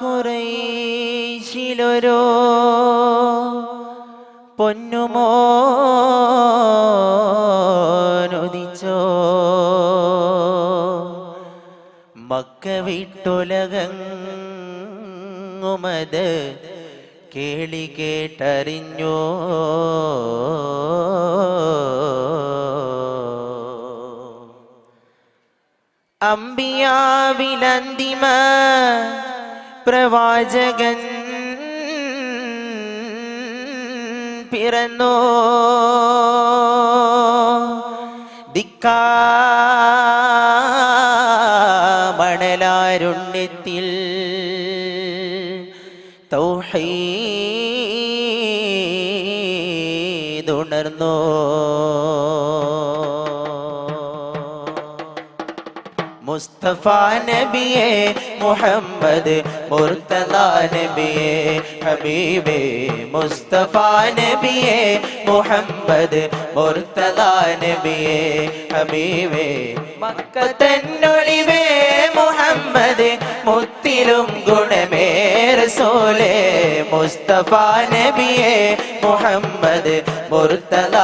കുറേശിലൊരോ പൊന്നുമോനുദിച്ചോ Mecca വിട്ടുലകങ്ങുമത് കേളി കേട്ടറിഞ്ഞോ അമ്പിയാവിലന്തിമ പ്രവാചകൻ പിറന്നോ? ദിക്കാ മണലാരുണ്യത്തിൽ തൗഹീദുണർന്നോ? മുസ്തഫ നബിയെ മുഹമ്മദ് മുർത്തദ ഹബീബേ മുസ്തഫ നബിയെ മുഹമ്മദ് മുർത്തദ നബിയെ ഹബീബേ മക്കത്തന്നൊളിവേ മുഹമ്മദ് മുത്തിലും ഗുണമേ റസൂലേ മുസ്തഫ നബിയെ മുഹമ്മദ് മുർത്തദ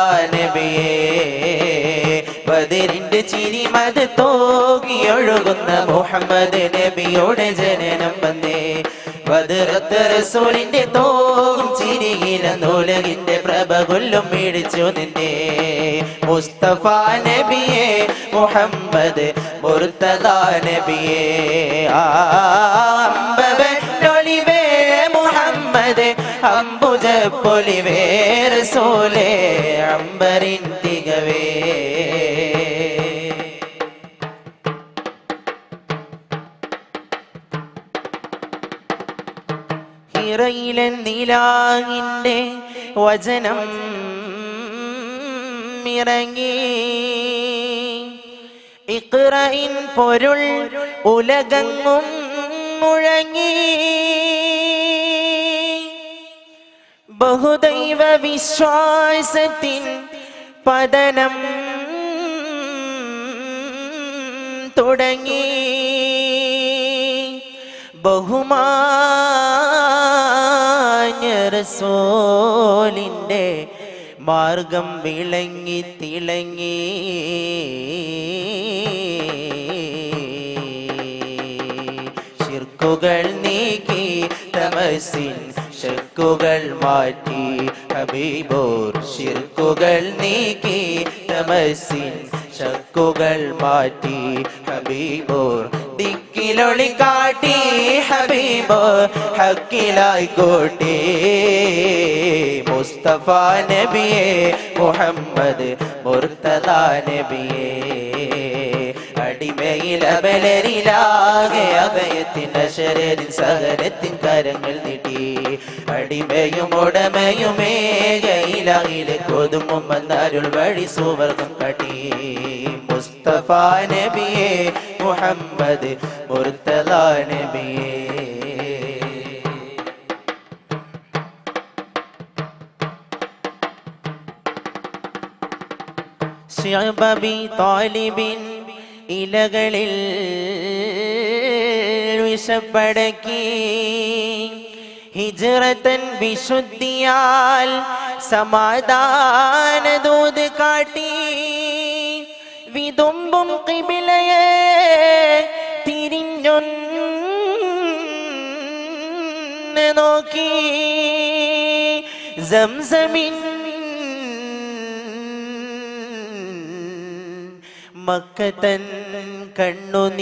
ബദരിന്റെ ചിരി മത് തോകിയൊഴുകുന്ന മുഹമ്മദ് നബിയുടെ ജനനം വന്നേ. ബദറത്ത് റസൂലിന്റെ തോകും ചിരിയില നൂലകിന്റെ പ്രഭ കൊല്ലും നിന്നെ. മുസ്തഫ നബിയെ മുഹമ്മദ് മുർത്തദ നബിയെ. ആമ്പവനൊളിവേ മുഹമ്മദ് അംബുജ പൊലിവേ റസൂലേ. അംബരിൻ തികവേ. നീലാകിന്റെ വചനം ഇറങ്ങി. ഇക്റയിൻ പൊരുൾ ഉലകങ്ങും മുഴങ്ങി. ബഹുദൈവ വിശ്വാസത്തിൻ പതനം തുടങ്ങി. ബഹുമാന്യ റസൂലിന്റെ മാർഗം വിളങ്ങി തിളങ്ങി. ശിർക്കുകൾ നീക്കി തമസിൻ ശിർക്കുകൾ മാറ്റി. ഹബീബോർ ശിർക്കുകൾ നീക്കി തമസിൻ ശക്കുകൾ മാറ്റി. ഹബീബോർ ദിക്കിലൊളി കാട്ടി ഹബീബ് ഹക്കിലായി കോട്ടി. മുസ്തഫ നബിയെ മുഹമ്മദ് മുർത്തദ നബിയെ. സഹനത്തിൻ കരങ്ങൾ നീട്ടി. അടിമയും ഉടമയും ഏകയിലാകിലെ കൊതുമും വന്നരുൾ വഴി സുവർഗം കട്ടി. മുസ്തഫ നബിയെ മുഹമ്മദ് മുർത്തദ നബിയെ. ശബബി താലിബിൻ ഇലകളിൽ വിശപ്പടക്കി. ഹിജറത്തൻ വിശുദ്ധിയാൽ സമാധാന ദൂത് കാട്ടി. വിതുമ്പും കിബിലയെ തിരിഞ്ഞൊന്ന് നോക്കി. സംസമിൻ മക്കത്തൻ കണ്ണുനീരു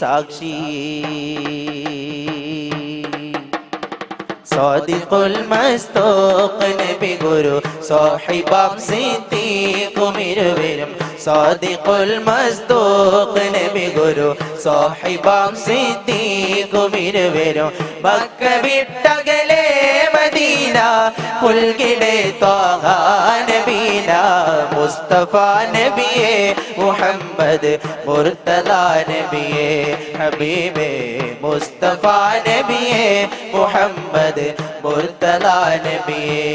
സാക്ഷി. صادق المصدوق നബി ഗുരു സാഹിബാം സിദ്ദീഖും ഇരുവരും صادق المصدوق നബി ഗുരു സാഹിബാം സിദ്ദീഖും ഇരുവരും മക്ക വിട്ടകലെ മദീന പുൽകിടെ ത്വാഹ നബീന മുസ്തഫ നബിയെ മുഹമ്മദ് മുർത്തദ നബിയെ ഹബീബേ മുസ്തഫ നബിയേ മുഹമ്മദ് മുർത്തല നബിയേ.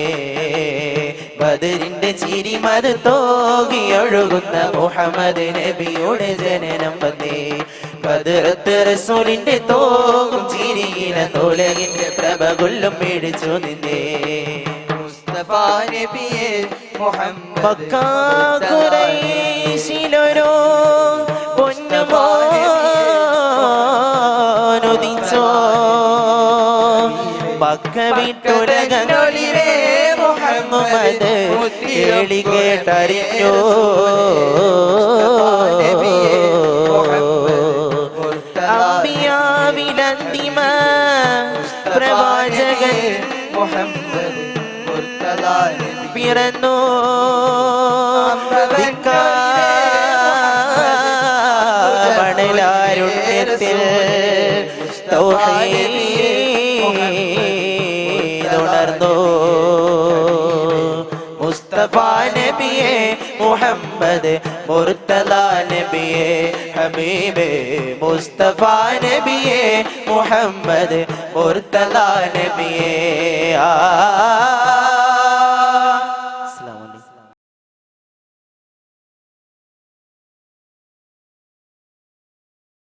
ബദരിന്റെ ചിരി മത് തോകിയൊഴുകുന്ന മുഹമ്മദ് നബിയുടെ ജനനം വന്നേ. ബദറത്ത് റസൂലിന്റെ തോകും ചിരിയില തോലകിന്റെ പ്രഭകുല്ലും മേടിച്ചു നിന്നേ. മുസ്തഫ നബിയെ മുഹമ്മദ് മക്കാ ഖുറൈശിലൊരു മക്ക വിട്ടുരകന്നൊളിവേ മുഹമ്മദ് കേളി കേട്ടറിഞ്ഞോ അമ്മിയാവിലന്തിമ പ്രവാചകൻ പിറന്നു? മുഹമ്മദ് മുർത്തല നബിയെ ഹബീബേ മുസ്തഫ നബിയെ മുഹമ്മദ് മുർത്തല നബിയെ. ആ